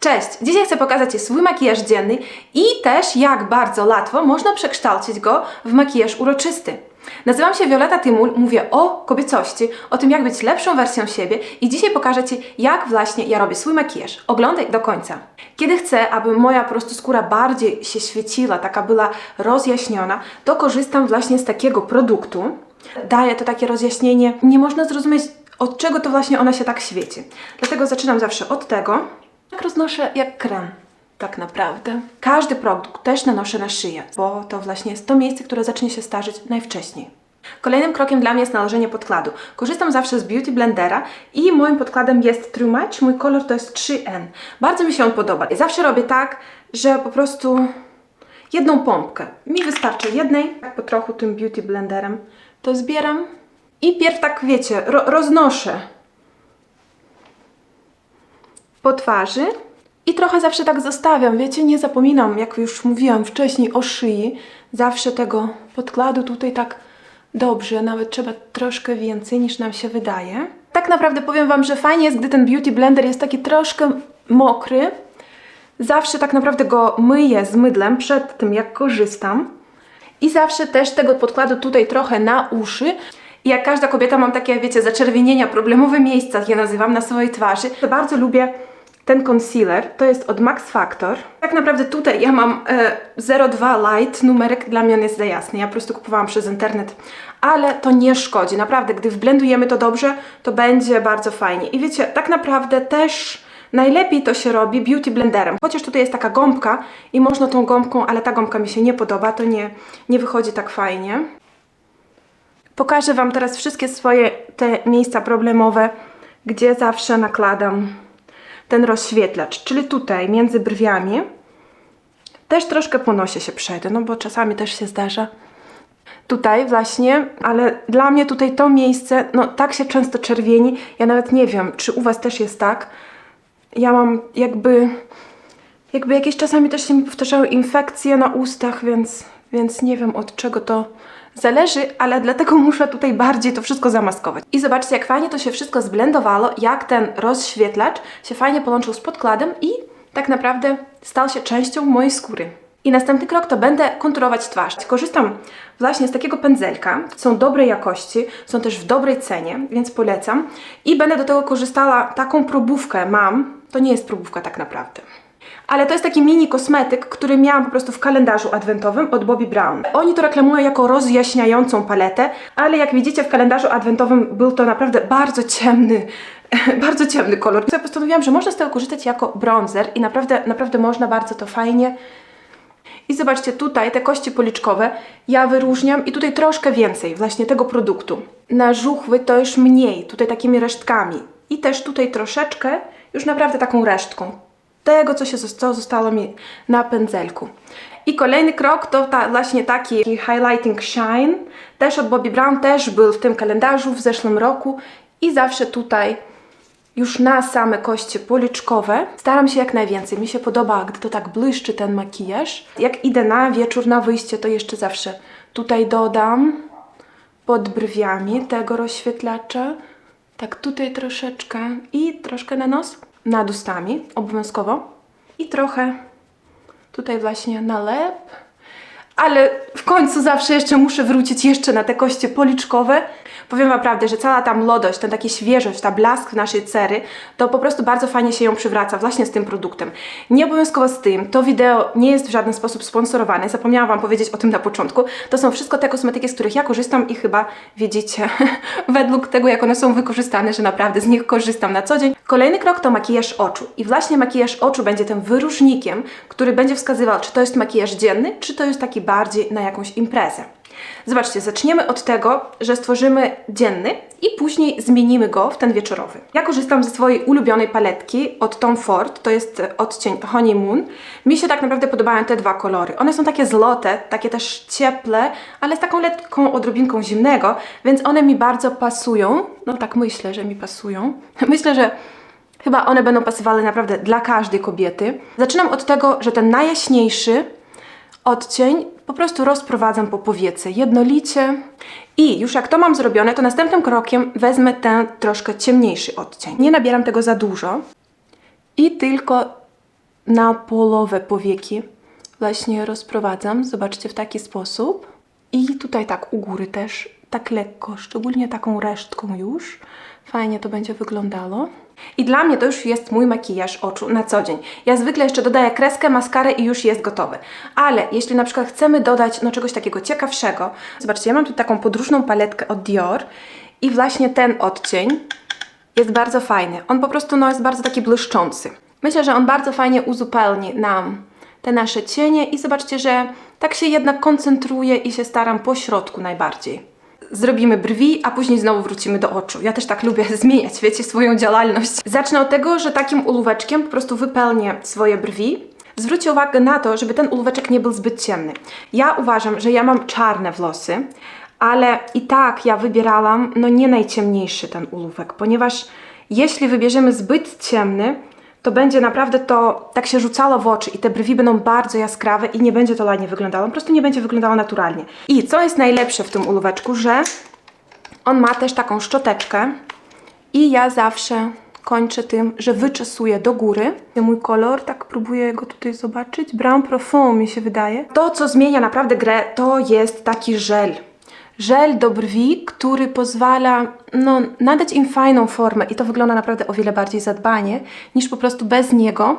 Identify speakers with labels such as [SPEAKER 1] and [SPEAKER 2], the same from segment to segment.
[SPEAKER 1] Cześć! Dzisiaj chcę pokazać Ci swój makijaż dzienny i też jak bardzo łatwo można przekształcić go w makijaż uroczysty. Nazywam się Violeta Tymul, mówię o kobiecości, o tym jak być lepszą wersją siebie i dzisiaj pokażę Ci jak właśnie ja robię swój makijaż. Oglądaj do końca. Kiedy chcę, aby moja po prostu skóra bardziej się świeciła, taka była rozjaśniona, to korzystam właśnie z takiego produktu. Daje to takie rozjaśnienie. Nie można zrozumieć od czego to właśnie ona się tak świeci. Dlatego zaczynam zawsze od tego. Tak roznoszę jak krem, tak naprawdę. Każdy produkt też nanoszę na szyję, bo to właśnie jest to miejsce, które zacznie się starzeć najwcześniej. Kolejnym krokiem dla mnie jest nałożenie podkładu. Korzystam zawsze z Beauty Blendera i moim podkładem jest True Match. Mój kolor to jest 3N. Bardzo mi się on podoba. I zawsze robię tak, że po prostu jedną pompkę. Mi wystarczy jednej, tak po trochu tym Beauty Blenderem. To zbieram i pierw tak wiecie, ro roznoszę po twarzy i trochę zawsze tak zostawiam, wiecie, nie zapominam, jak już mówiłam wcześniej o szyi, zawsze tego podkładu tutaj tak dobrze, nawet trzeba troszkę więcej niż nam się wydaje. Tak naprawdę powiem Wam, że fajnie jest, gdy ten Beauty Blender jest taki troszkę mokry. Zawsze tak naprawdę go myję z mydlem przed tym, jak korzystam. I zawsze też tego podkładu tutaj trochę na uszy. Jak każda kobieta mam takie, wiecie, zaczerwienienia, problemowe miejsca, je nazywam, na swojej twarzy. Bardzo lubię ten concealer, to jest od Max Factor. Tak naprawdę tutaj ja mam e, 02 Light, numerek dla mnie on jest za jasny, ja po prostu kupowałam przez internet, ale to nie szkodzi, naprawdę, gdy wblendujemy to dobrze, to będzie bardzo fajnie. I wiecie, tak naprawdę też najlepiej to się robi beauty blenderem, chociaż tutaj jest taka gąbka i można tą gąbką, ale ta gąbka mi się nie podoba, to nie, nie wychodzi tak fajnie. Pokażę Wam teraz wszystkie swoje te miejsca problemowe, gdzie zawsze nakładam ten rozświetlacz, czyli tutaj między brwiami. Też troszkę po nosie się przejdę, no bo czasami też się zdarza. Tutaj właśnie, ale dla mnie tutaj to miejsce, no tak się często czerwieni. Ja nawet nie wiem, czy u Was też jest tak. Ja mam jakby, jakby jakieś czasami też się mi powtarzały infekcje na ustach, więc, więc nie wiem od czego to zależy, ale dlatego muszę tutaj bardziej to wszystko zamaskować. I zobaczcie, jak fajnie to się wszystko zblendowało, jak ten rozświetlacz się fajnie połączył z podkładem i tak naprawdę stał się częścią mojej skóry. I następny krok to będę konturować twarz. Korzystam właśnie z takiego pędzelka. Są dobrej jakości, są też w dobrej cenie, więc polecam. I będę do tego korzystała, taką probówkę mam. To nie jest probówka tak naprawdę ale to jest taki mini kosmetyk, który miałam po prostu w kalendarzu adwentowym od Bobbi Brown. Oni to reklamują jako rozjaśniającą paletę, ale jak widzicie w kalendarzu adwentowym był to naprawdę bardzo ciemny, bardzo ciemny kolor. Ja postanowiłam, że można z tego korzystać jako bronzer i naprawdę, naprawdę można bardzo to fajnie. I zobaczcie tutaj te kości policzkowe ja wyróżniam i tutaj troszkę więcej właśnie tego produktu. Na żuchwy to już mniej, tutaj takimi resztkami. I też tutaj troszeczkę, już naprawdę taką resztką tego, co, się, co zostało mi na pędzelku. I kolejny krok to ta, właśnie taki highlighting shine, też od Bobbi Brown, też był w tym kalendarzu w zeszłym roku i zawsze tutaj już na same kości policzkowe staram się jak najwięcej. Mi się podoba, gdy to tak błyszczy ten makijaż. Jak idę na wieczór, na wyjście, to jeszcze zawsze tutaj dodam pod brwiami tego rozświetlacza. Tak tutaj troszeczkę i troszkę na nos nad ustami, obowiązkowo. I trochę tutaj właśnie na lep. Ale w końcu zawsze jeszcze muszę wrócić jeszcze na te kości policzkowe. Powiem naprawdę, że cała ta młodość, ten taki świeżość, ta blask naszej cery, to po prostu bardzo fajnie się ją przywraca właśnie z tym produktem. Nie obowiązkowo z tym, to wideo nie jest w żaden sposób sponsorowane, zapomniałam Wam powiedzieć o tym na początku. To są wszystko te kosmetyki, z których ja korzystam i chyba widzicie według tego, jak one są wykorzystane, że naprawdę z nich korzystam na co dzień. Kolejny krok to makijaż oczu. I właśnie makijaż oczu będzie tym wyróżnikiem, który będzie wskazywał, czy to jest makijaż dzienny, czy to jest taki bardziej na jakąś imprezę. Zobaczcie, zaczniemy od tego, że stworzymy dzienny i później zmienimy go w ten wieczorowy. Ja korzystam ze swojej ulubionej paletki od Tom Ford, to jest odcień Honeymoon. Mi się tak naprawdę podobają te dwa kolory. One są takie złote, takie też cieple, ale z taką lekką odrobinką zimnego, więc one mi bardzo pasują. No tak myślę, że mi pasują. Myślę, że Chyba one będą pasowały naprawdę dla każdej kobiety. Zaczynam od tego, że ten najjaśniejszy odcień po prostu rozprowadzam po powiece jednolicie i już jak to mam zrobione, to następnym krokiem wezmę ten troszkę ciemniejszy odcień. Nie nabieram tego za dużo i tylko na połowę powieki właśnie rozprowadzam. Zobaczcie, w taki sposób. I tutaj tak u góry też, tak lekko, szczególnie taką resztką już. Fajnie to będzie wyglądało. I dla mnie to już jest mój makijaż oczu na co dzień. Ja zwykle jeszcze dodaję kreskę, maskarę i już jest gotowy. Ale jeśli na przykład chcemy dodać no, czegoś takiego ciekawszego, zobaczcie, ja mam tu taką podróżną paletkę od Dior i właśnie ten odcień jest bardzo fajny. On po prostu no, jest bardzo taki błyszczący. Myślę, że on bardzo fajnie uzupełni nam te nasze cienie i zobaczcie, że tak się jednak koncentruję i się staram po środku najbardziej. Zrobimy brwi, a później znowu wrócimy do oczu. Ja też tak lubię zmieniać, wiecie, swoją działalność. Zacznę od tego, że takim ołóweczkiem po prostu wypełnię swoje brwi. Zwróćcie uwagę na to, żeby ten ołóweczek nie był zbyt ciemny. Ja uważam, że ja mam czarne włosy, ale i tak ja wybierałam no nie najciemniejszy ten ołówek, ponieważ jeśli wybierzemy zbyt ciemny, to będzie naprawdę to tak się rzucało w oczy i te brwi będą bardzo jaskrawe i nie będzie to ładnie wyglądało, po prostu nie będzie wyglądało naturalnie. I co jest najlepsze w tym ołóweczku, że on ma też taką szczoteczkę i ja zawsze kończę tym, że wyczesuję do góry. Mój kolor, tak próbuję go tutaj zobaczyć, Brown Profond mi się wydaje. To, co zmienia naprawdę grę, to jest taki żel żel do brwi, który pozwala no, nadać im fajną formę i to wygląda naprawdę o wiele bardziej zadbanie niż po prostu bez niego.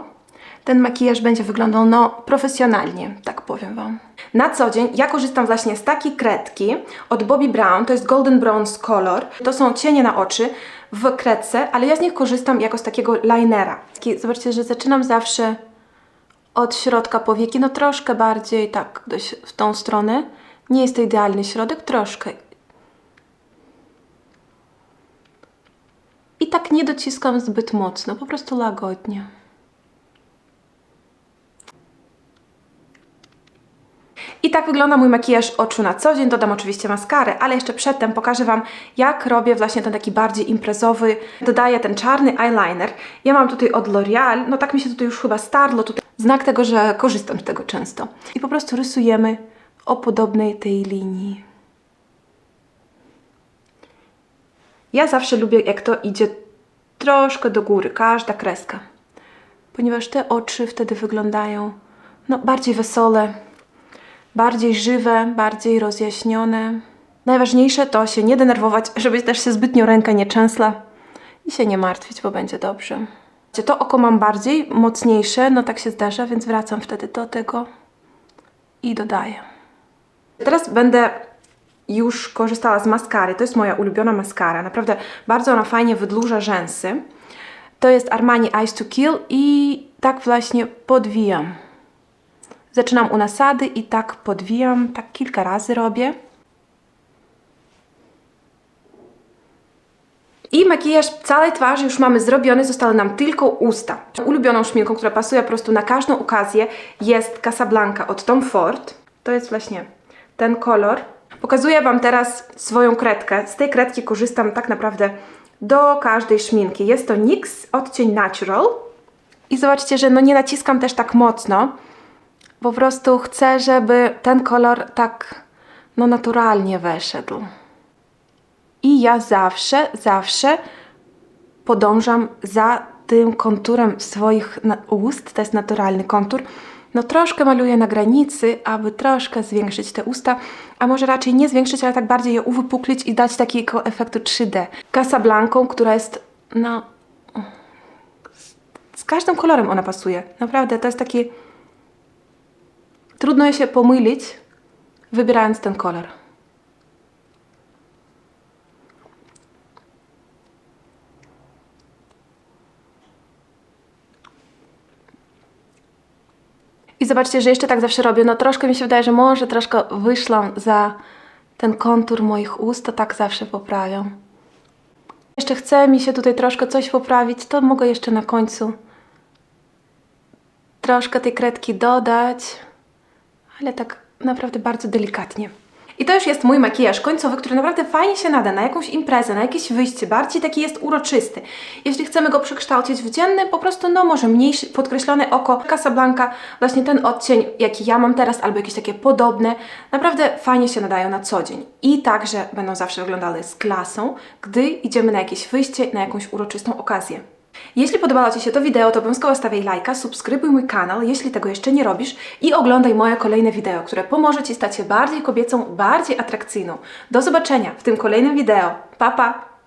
[SPEAKER 1] Ten makijaż będzie wyglądał no profesjonalnie, tak powiem Wam. Na co dzień ja korzystam właśnie z takiej kredki od Bobbi Brown, to jest Golden Bronze Color. To są cienie na oczy w kredce, ale ja z nich korzystam jako z takiego linera. Zobaczcie, że zaczynam zawsze od środka powieki, no troszkę bardziej tak dość w tą stronę nie jest to idealny środek, troszkę. I tak nie dociskam zbyt mocno, po prostu łagodnie. I tak wygląda mój makijaż oczu na co dzień. Dodam oczywiście maskarę, ale jeszcze przedtem pokażę Wam, jak robię właśnie ten taki bardziej imprezowy. Dodaję ten czarny eyeliner. Ja mam tutaj od L'Oreal, no tak mi się tutaj już chyba starlo, tutaj znak tego, że korzystam z tego często. I po prostu rysujemy o podobnej tej linii. Ja zawsze lubię, jak to idzie troszkę do góry, każda kreska, ponieważ te oczy wtedy wyglądają no, bardziej wesole, bardziej żywe, bardziej rozjaśnione. Najważniejsze to się nie denerwować, żeby też się zbytnio ręka nie trzęsła i się nie martwić, bo będzie dobrze. To oko mam bardziej mocniejsze, no tak się zdarza, więc wracam wtedy do tego i dodaję. Teraz będę już korzystała z maskary. To jest moja ulubiona maskara. Naprawdę bardzo ona fajnie wydłuża rzęsy. To jest Armani Eyes to Kill i tak właśnie podwijam. Zaczynam u nasady i tak podwijam, tak kilka razy robię. I makijaż całej twarzy już mamy zrobiony, zostały nam tylko usta. Ulubioną szminką, która pasuje po prostu na każdą okazję jest Casablanca od Tom Ford. To jest właśnie ten kolor. Pokazuję Wam teraz swoją kredkę. Z tej kredki korzystam tak naprawdę do każdej szminki. Jest to NYX odcień Natural. I zobaczcie, że no nie naciskam też tak mocno. Po prostu chcę, żeby ten kolor tak no naturalnie weszedł. I ja zawsze, zawsze podążam za tym konturem swoich ust. To jest naturalny kontur no troszkę maluję na granicy, aby troszkę zwiększyć te usta, a może raczej nie zwiększyć, ale tak bardziej je uwypuklić i dać takiego efektu 3D. Casablanca, która jest, no... Z każdym kolorem ona pasuje. Naprawdę, to jest takie... Trudno je się pomylić, wybierając ten kolor. I zobaczcie, że jeszcze tak zawsze robię. No troszkę mi się wydaje, że może troszkę wyszłam za ten kontur moich ust, to tak zawsze poprawiam. Jeszcze chce mi się tutaj troszkę coś poprawić, to mogę jeszcze na końcu troszkę tej kredki dodać, ale tak naprawdę bardzo delikatnie. I to już jest mój makijaż końcowy, który naprawdę fajnie się nada na jakąś imprezę, na jakieś wyjście, bardziej taki jest uroczysty. Jeśli chcemy go przekształcić w dzienny, po prostu no może mniejszy, podkreślone oko Casablanca, właśnie ten odcień, jaki ja mam teraz, albo jakieś takie podobne, naprawdę fajnie się nadają na co dzień. I także będą zawsze wyglądały z klasą, gdy idziemy na jakieś wyjście, na jakąś uroczystą okazję. Jeśli podobało Ci się to wideo, to obowязkowo stawiaj lajka, subskrybuj mój kanał, jeśli tego jeszcze nie robisz i oglądaj moje kolejne wideo, które pomoże Ci stać się bardziej kobiecą, bardziej atrakcyjną. Do zobaczenia w tym kolejnym wideo. Pa, pa!